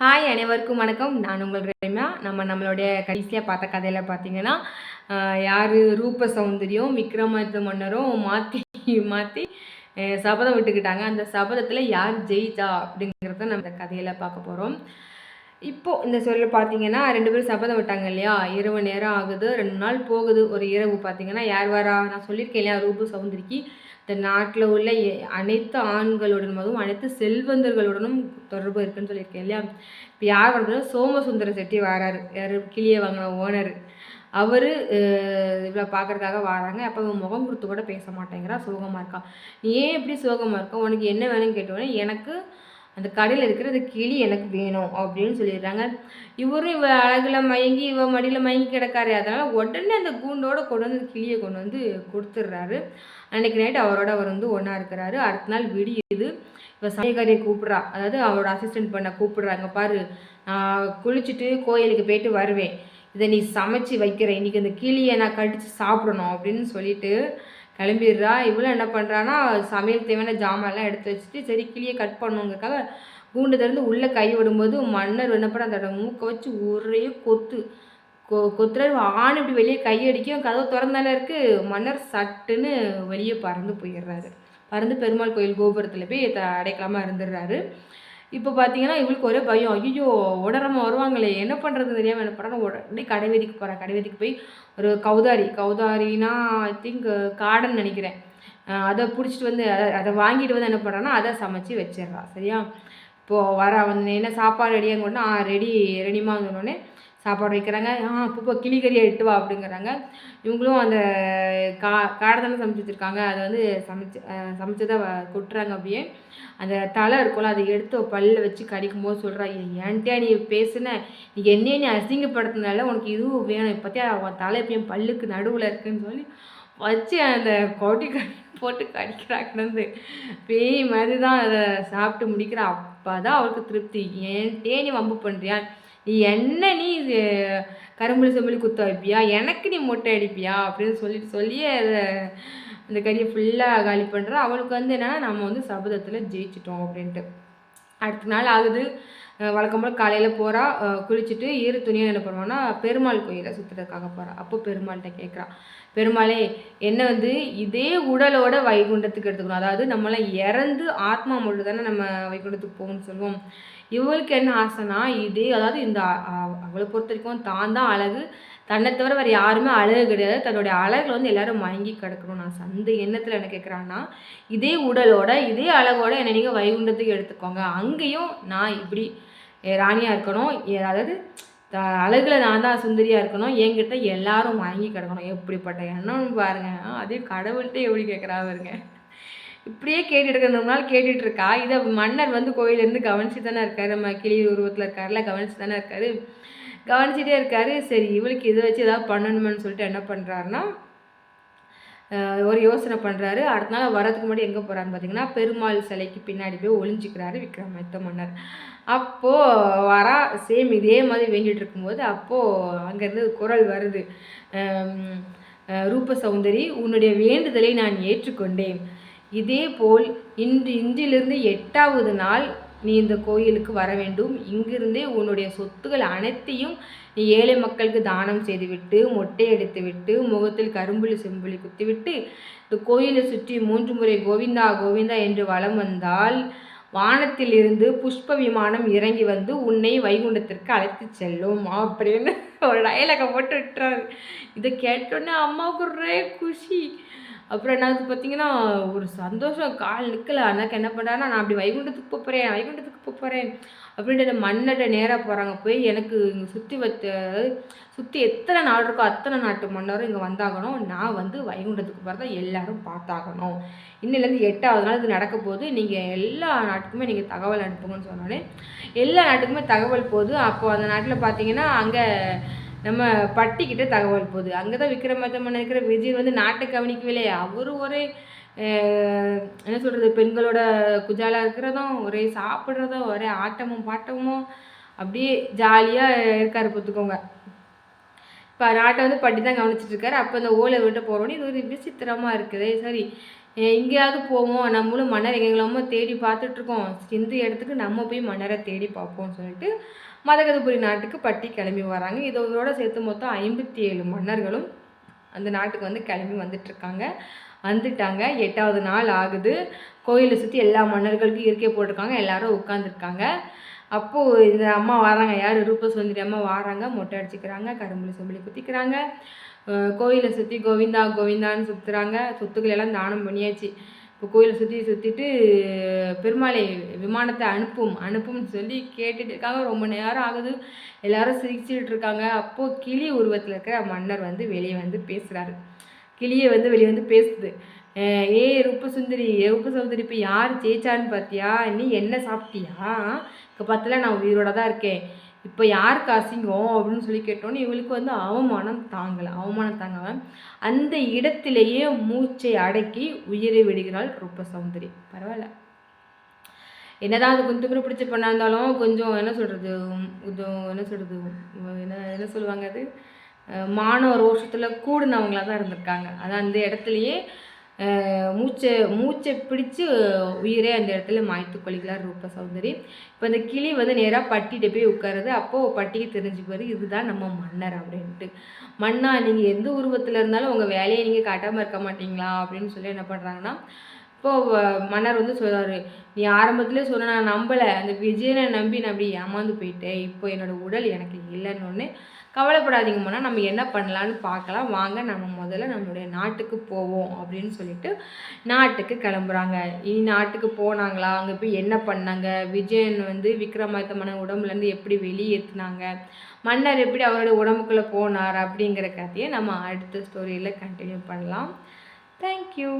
Hi அனைவருக்கும் வணக்கம். நான் உங்கள் ரேமா. நம்ம நம்மளுடைய கடைசியாக பார்த்த கதையில் பார்த்தீங்கன்னா யார் ரூப சௌந்தரியம் விக்ரமாதித்த மன்னரும் மாற்றி மாற்றி சபதம் விட்டுக்கிட்டாங்க. அந்த சபதத்தில் யார் ஜெயிச்சா அப்படிங்கிறத நம்ம இந்த கதையில் பார்க்க போகிறோம் இப்போது இந்த சொல்ல பார்த்தீங்கன்னா ரெண்டு பேரும் சபதம் விட்டாங்க இல்லையா? இரவு நேரம் ஆகுது. ரெண்டு நாள் போகுது. ஒரு இரவு பார்த்தீங்கன்னா யார் வரா? நான் சொல்லியிருக்கேன் இல்லையா ரூப சௌந்தரிக்கு. இந்த நாட்டில் உள்ள எ- அனைத்து ஆண்களுடனும் அனைத்து செல்வந்தர்களுடனும் தொடர்பு இருக்குன்னு சொல்லியிருக்கேன் இல்லையா? இப்போ யார் வர்றது சோமசுந்தர செட்டி வராரு. யார்? கிளியை வாங்கின ஓனர். அவர் இவ்வளோ பார்க்கறதுக்காக வராங்க. அப்போ அவன் முகம் கொடுத்து கூட பேச மாட்டேங்கிறா. சோகமாக இருக்கா. நீ ஏன் எப்படி சோகமாக இருக்கா? உனக்கு என்ன வேணும்னு கேட்டோன்னே எனக்கு அந்த கடையில் இருக்கிற அந்த கிளி எனக்கு வேணும் அப்படின்னு சொல்லிடுறாங்க. இவரும் இவ அழகில் மயங்கி இவ மடியில் மயங்கி கிடக்காரு. அதனால் உடனே அந்த கூண்டோட கொண்டு வந்து அந்த கிளியை கொண்டு வந்து கொடுத்துட்றாரு. அன்றைக்கி நைட் அவரோட அவர் வந்து ஒன்றா இருக்கிறாரு. அடுத்த நாள் விடியுது. இப்போ சமயக்காரியை கூப்பிட்றா. அதாவது அவரோட அசிஸ்டன்ட் பண்ண கூப்பிட்றாங்க. பாரு நான் குளிச்சுட்டு கோயிலுக்கு போயிட்டு வருவேன். இதை நீ சமைச்சு வைக்கிற. இன்னைக்கு அந்த கிளியை நான் கடித்து சாப்பிடணும் அப்படின்னு சொல்லிட்டு கிளம்பிடுறா. இவளும் என்ன பண்ணுறான்னா சமையல் தேவையான ஜாமான்லாம் எடுத்து வச்சுட்டு சரி கிளியை கட் பண்ணுங்கிறதுக்காக கூண்டு திறந்து உள்ளே கை விடும்போது மன்னர் என்ன பண்ண அதோட மூக்கை வச்சு ஒரே கொத்து. கொ கொத்துறாரு. ஆண் இப்படி வெளியே கையடிக்கும் கதவை திறந்தானே இருக்குது மன்னர் சட்டுன்னு வெளியே பறந்து போயிடுறாரு. பறந்து பெருமாள் கோயில் கோபுரத்தில் போய் த அடைக்கலாமா இருந்துடுறாரு. இப்போ பார்த்தீங்கன்னா இவளுக்கு ஒரே பயம். ஐயோ உடரமா வருவாங்களே என்ன பண்ணுறது தெரியாமல் என்ன பண்ணுறாங்க உடனே கடைவீதிக்கு போகிறேன் கடைவீதிக்கு போய் ஒரு கௌதாரி கௌதாரினா ஐ திங்க் காடன் நினைக்கிறேன். அதை பிடிச்சிட்டு வந்து அதை அதை வாங்கிட்டு வந்து என்ன பண்ணுறான்னா அதை சமைச்சு வச்சிடுறா. சரியா? இப்போது வர வந்து என்ன சாப்பாடு ரெடியாக கொண்டு ஆ ரெடி ரெடிமா சாப்பாடு வைக்கிறாங்க. ஆ இப்போ கிளிகறியை எட்டு வா அப்படிங்கிறாங்க. இவங்களும் அந்த கா காடை தானே சமைச்சு வச்சுருக்காங்க. அதை வந்து சமைச்சு சமைச்சதை கொட்டுறாங்க அப்படியே. அந்த தலை இருக்கும்ல அதை எடுத்து பல்ல வச்சு கடிக்கும் போது சொல்கிறா ஏன்ட்டியா நீ பேசுன? நீ என்னையே நீ அசிங்கப்படுத்தினால உனக்கு இதுவும் வேணும். இப்போத்தியா அவன் தலை எப்பயும் பல்லுக்கு நடுவில் இருக்குன்னு சொல்லி வச்சு அந்த கொட்டி கடி போட்டு கடிக்கிறாங்கன்னு பேய் மாதிரி தான் அதை சாப்பிட்டு முடிக்கிறா. அப்போ தான் அவளுக்கு திருப்தி. ஏன்ட்டே நீ வம்பு பண்ணுறியா நீ என்ன நீ இது கரும்புளி செம்புளி குத்த வைப்பியா? எனக்கு நீ மொட்டை அடிப்பியா? அப்படின்னு சொல்லிட்டு சொல்லி அதை அந்த கறியை ஃபுல்லாக காலி பண்ணுறா அவளுக்கு வந்து என்னென்னா நம்ம வந்து சபதத்தில் ஜெயிச்சிட்டோம் அப்படின்ட்டு. அடுத்த நாள் ஆகுது. வழக்கம் போல் காலையில் போகிறா குளிச்சுட்டு ஈர துணியை என்ன பண்ணுவான்னா பெருமாள் கோயிலை சுற்றுறதுக்காக போகிறா அப்போ பெருமாள்கிட்ட கேட்குறா. பெருமாளே என்ன வந்து இதே உடலோட வைகுண்டத்துக்கு எடுத்துக்கணும். அதாவது நம்மளாம் இறந்து ஆத்மா மட்டும் தானே நம்ம வைகுண்டத்துக்கு போகணும்னு சொல்லுவோம். இவளுக்கு என்ன ஆசைனா இதே அதாவது இந்த அவளை பொறுத்த வரைக்கும் தான் தான் அழகு. தன்னை தவிர வேறு யாருமே அழகு கிடையாது. தன்னுடைய அழகில் வந்து எல்லாரும் மயங்கி கிடக்கணும் நான் அந்த எண்ணத்தில் என்ன கேட்குறான்னா இதே உடலோட இதே அழகோட என்னை நீங்கள் வைகுண்டத்துக்கு எடுத்துக்கோங்க. அங்கேயும் நான் இப்படி ராணியாக இருக்கணும். அதாவது த- நான் தான் சுந்தரியாக இருக்கணும். என்கிட்ட எல்லாரும் வாங்கி கிடக்கணும். எப்படிப்பட்ட எண்ணம்னு பாருங்க. அதே கடவுள்கிட்ட எப்படி கேட்குறா பாருங்க. இப்படியே கேட்டுட்டு இருக்க ரொம்ப நாள் கேட்டுட்டு இருக்கா இதை மன்னர் வந்து கோயிலேருந்து கவனிச்சு தானே இருக்காரு. நம்ம கிளி உருவத்தில் இருக்காருல கவனிச்சு தானே இருக்காரு. கவனிச்சுட்டே இருக்காரு. சரி இவளுக்கு இதை வச்சு ஏதாவது பண்ணணுமேன்னு சொல்லிட்டு என்ன பண்ணுறாருன்னா ஒரு யோசனை பண்ணுறாரு அடுத்த நாள் வரதுக்கு முன்னாடி எங்கே போகிறான்னு பார்த்தீங்கன்னா பெருமாள் சிலைக்கு பின்னாடி போய் ஒளிஞ்சிக்கிறாரு விக்ரமாதித்த மன்னர். அப்போது வரா சேம் இதே மாதிரி வேண்டிட்டு இருக்கும்போது அப்போது அங்கேருந்து குரல் வருது. ரூப சௌந்தரி உன்னுடைய வேண்டுதலை நான் ஏற்றுக்கொண்டேன். இதே போல் இன்று இன்றிலிருந்து எட்டாவது நாள் நீ இந்த கோயிலுக்கு வர வேண்டும். இங்கிருந்தே உன்னுடைய சொத்துக்கள் அனைத்தையும் நீ ஏழை மக்களுக்கு தானம் செய்துவிட்டு மொட்டை எடுத்துவிட்டு முகத்தில் கரும்புலி செம்புலி குத்திவிட்டு இந்த கோயிலை சுற்றி மூன்று முறை கோவிந்தா கோவிந்தா என்று வலம் வந்தால் வானத்திலிருந்து புஷ்ப விமானம் இறங்கி வந்து உன்னை வைகுண்டத்திற்கு அழைத்து செல்லும். அப்படின்னு ஒரு டயலாக போட்டு விட்டுறாரு. இதை கேட்டோன்னே அம்மாவுக்கு ஒரே குஷி. அப்புறம் என்னது பார்த்தீங்கன்னா ஒரு சந்தோஷம். கால் நிற்கலை அண்ணாக்கு என்ன பண்ணுறாருன்னா நான் அப்படி வைகுண்டத்துக்கு போக போகிறேன் வைகுண்டத்துக்கு போக போகிறேன் அப்படின்ட்டு அந்த நேராக போகிறாங்க போய் எனக்கு இங்கே சுற்றி வச்ச சுற்றி எத்தனை நாடு இருக்கோ அத்தனை நாட்டு மன்னரும் இங்கே வந்தாகணும். நான் வந்து வைகுண்டத்துக்கு போகிறத எல்லாரும் பார்த்தாகணும். இன்னிலேருந்து எட்டாவது நாள் இது நடக்க போகுது. நீங்கள் எல்லா நாட்டுக்குமே நீங்கள் தகவல் அனுப்புங்கன்னு சொன்னோன்னே எல்லா நாட்டுக்குமே தகவல் போகுது. அப்போது அந்த நாட்டில் பார்த்தீங்கன்னா அங்கே நம்ம பட்டிக்கிட்ட தகவல் போகுது. அங்கே தான் விக்ரமாதித்த இருக்கிற விஜய் வந்து நாட்டை கவனிக்கவில்லை. அவர் ஒரே என்ன சொல்கிறது பெண்களோட குஜாலாக இருக்கிறதும் ஒரே சாப்பிட்றதும் ஒரே ஆட்டமும் பாட்டமும் அப்படியே ஜாலியாக இருக்கார் பார்த்துக்கோங்க. இப்போ நாட்டை வந்து பட்டி தான் கவனிச்சிட்ருக்காரு அப்போ இந்த ஓலை விட்டு போகிறோன்னே இது ஒரு விசித்திரமாக இருக்குது. சரி எங்கேயாவது போவோம் நம்மளும் மன்னர் எங்கெல்லாமோ தேடி பார்த்துட்ருக்கோம். இந்த இடத்துக்கு நம்ம போய் மன்னரை தேடி பார்ப்போம்னு சொல்லிட்டு மதகதபுரி நாட்டுக்கு பட்டி கிளம்பி வராங்க. இதோட சேர்த்து மொத்தம் ஐம்பத்தி ஏழு மன்னர்களும் அந்த நாட்டுக்கு வந்து கிளம்பி வந்துட்டுருக்காங்க வந்துட்டாங்க. எட்டாவது நாள் ஆகுது. கோயிலை சுற்றி எல்லா மன்னர்களுக்கும் இருக்கே போட்டிருக்காங்க. எல்லாரும் உட்காந்துருக்காங்க அப்போது இந்த அம்மா வராங்க. யார்? ரூப சுந்தரி அம்மா வராங்க. மொட்டை அடிச்சுக்கிறாங்க. கரும்புல சம்பளி குத்திக்கிறாங்க. கோயிலை சுற்றி கோவிந்தா கோவிந்தான்னு சுற்றுறாங்க சொத்துக்கள் எல்லாம் தானம் பண்ணியாச்சு. இப்போ கோயிலை சுற்றி சுற்றிட்டு பெருமாளை விமானத்தை அனுப்பும் அனுப்பும்னு சொல்லி கேட்டுட்டு இருக்காங்க. ரொம்ப நேரம் ஆகுது. எல்லாரும் சிரிச்சுட்டு இருக்காங்க. அப்போது கிளி உருவத்தில் இருக்கிற மன்னர் வந்து வெளியே வந்து பேசுகிறாரு கிளியை வந்து வெளியே வந்து பேசுது. ஏ ரூபசுந்தரி ரூபசுந்தரி இப்போ யார் ஜெயிச்சான்னு பார்த்தியா நீ என்ன சாப்பிட்டியா? இப்போ பார்த்தல நான் உயிரோட தான் இருக்கேன். இப்போ யாருக்கு அசிங்கம் அப்படின்னு சொல்லி கேட்டோன்னே இவளுக்கு வந்து அவமானம் தாங்கலை. அவமானம் தாங்காமல் அந்த இடத்திலேயே மூச்சை அடக்கி உயிரை விடுகிறாள் ரொம்ப சௌந்தரி. பரவாயில்ல. என்னதான் அது கொஞ்சம் பிடிச்ச பண்ணா இருந்தாலும் கொஞ்சம் என்ன சொல்கிறது கொஞ்சம் என்ன சொல்கிறது என்ன என்ன சொல்லுவாங்க அது? மாணவ ரோஷத்தில் கூடுனவங்களாக தான் இருந்திருக்காங்க. அதான் அந்த இடத்துலையே மூச்சை மூச்சை பிடிச்சு உயிரே அந்த இடத்துல மாய்த்து கொள்கிறார் ரூப சௌந்தரி. இப்போ அந்த கிளி வந்து நேராக பட்டிகிட்ட போய் உட்காருது. அப்போது பட்டிக்கு தெரிஞ்சுக்குவார் இதுதான் நம்ம மன்னர் அப்படின்ட்டு. மன்னா நீங்கள் எந்த உருவத்தில் இருந்தாலும் உங்கள் வேலையை நீங்கள் காட்டாமல் இருக்க மாட்டீங்களா அப்படின்னு சொல்லி என்ன பண்ணுறாங்கன்னா இப்போது மன்னர் வந்து சொல்கிறாரு நீ ஆரம்பத்துலேயே சொன்ன நான் நம்பலை. அந்த விஜயனை நம்பி நான் அப்படி ஏமாந்து போயிட்டேன். இப்போ என்னோடய உடல் எனக்கு இல்லைன்னு ஒன்று போனால் நம்ம என்ன பண்ணலான்னு பார்க்கலாம். வாங்க நம்ம முதல்ல நம்மளுடைய நாட்டுக்கு போவோம். அப்படின்னு சொல்லிட்டு நாட்டுக்கு கிளம்புறாங்க. இனி நாட்டுக்கு போனாங்களா? அங்கே போய் என்ன பண்ணாங்க? விஜயன் வந்து விக்ரமாதித்த மன உடம்புலேருந்து எப்படி வெளியேற்றினாங்க மன்னர் எப்படி அவரோட உடம்புக்குள்ளே போனார்? அப்படிங்கிற கதையை நம்ம அடுத்த ஸ்டோரியில் கண்டினியூ பண்ணலாம். தேங்க்யூ